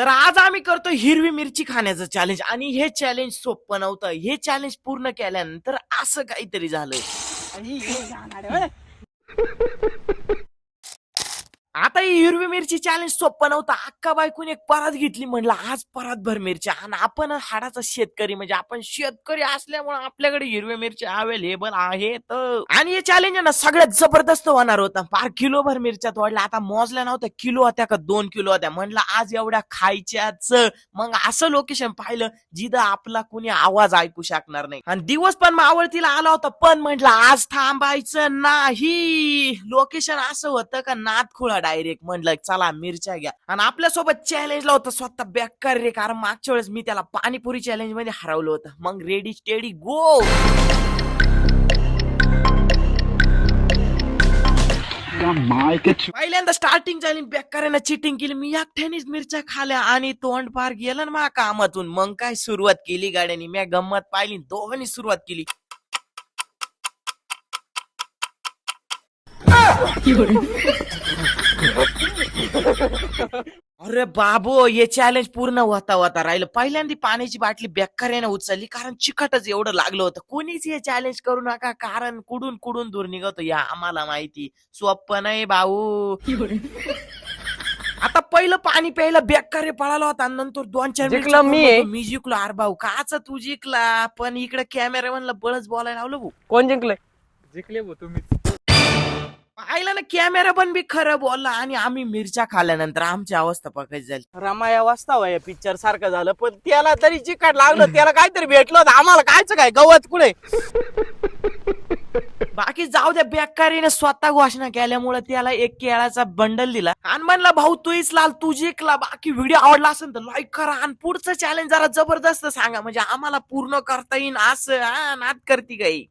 तर आज आम्ही करतो हिरवी मिरची खाण्याचं चॅलेंज आणि हे चॅलेंज सोपं नव्हतं. हे चॅलेंज पूर्ण केल्यानंतर असं काहीतरी झालंय. आता ही हिरवी मिरची चॅलेंज सोपं नव्हतं. अक्का बायकून एक परात घेतली म्हणलं आज परात भर मिरच्या. आणि आपण हाडाचा शेतकरी म्हणजे आपण शेतकरी असल्यामुळे आपल्याकडे हिरवी मिरच्या अवेलेबल आहेत. आणि हे चॅलेंज आहे ना सगळ्यात जबरदस्त होणार होता. पार किलो भर मिरच्या तोडल्या. आता मोजल्या नव्हत्या किलो होत्या का दोन किलो होत्या. म्हणलं आज एवढ्या खायच्याच. मग असं लोकेशन पाहिलं जिथं आपला कुणी आवाज ऐकू शकणार नाही. आणि दिवस पण मावळतीला आला होता पण म्हटलं आज थांबायचं नाही. लोकेशन असं होतं का नाथ खुळा डायरेक्ट म्हणलं चला मिरच्या घ्या. आणि आपल्यासोबत चॅलेंजला होतं स्वतः बेकार रे कारण मागच्या वेळेस मी त्याला पाणीपुरी चॅलेंजमध्ये हरवलं होतं. मग रेडी स्टेडी गो पहिल्यांदा स्टार्टिंग झाली बेकारानं चिटिंग केली. मी एकट्यानेच मिरच्या खाल्या आणि तोंड पार गेलं ना माझ्या कामातून. मग काय सुरुवात केली गाड्यानी? मी गंमत पाहिली दोघांनी सुरुवात केली. अरे बाबो हे चॅलेंज पूर्ण होता होता राहिलं. पहिल्यांदा पाण्याची बाटली बेकाऱ्याने उचलली कारण चिकटच एवढं लागलं होतं. कोणीच हे चॅलेंज करू नका कारण कुडून कुडून दूर निघतो. या आम्हाला माहिती सोपं नाही भाऊ. आता पहिलं पाणी प्यायला बेकारे पळाला होता आणि नंतर दोन चार जिंकलो मिनिटं मी. मी जिंकलो. अरे भाऊ काच तू जिंकला. पण इकडे कॅमेरा म्हणलं बळच बोलायला लावलं भाऊ. कोण जिंकलंय? जिंकले भाऊ तुम्ही पाहिलं ना कॅमेरा पण बी खरं बोलला आणि आम्ही मिरच्या खाल्ल्यानंतर आमची अवस्था पकायची झाली. रमाया वाचता या पिक्चर सारखं झालं. पण त्याला तरी चिकट लागलं त्याला काहीतरी भेटलं होतं. आम्हाला कायचं काय? गवत कुठे? बाकी जाऊ द्या बेकारीने स्वतः घोषणा केल्यामुळे त्याला एक केळाचा बंडल दिला. आणि म्हणला भाऊ तूच लाल तू जिंकला. बाकी व्हिडिओ आवडला असेल तर लाईक करा आणि पुढचं चॅलेंज जरा जबरदस्त सांगा. म्हणजे आम्हाला पूर्ण करता येईल असं हा नाद करती काही.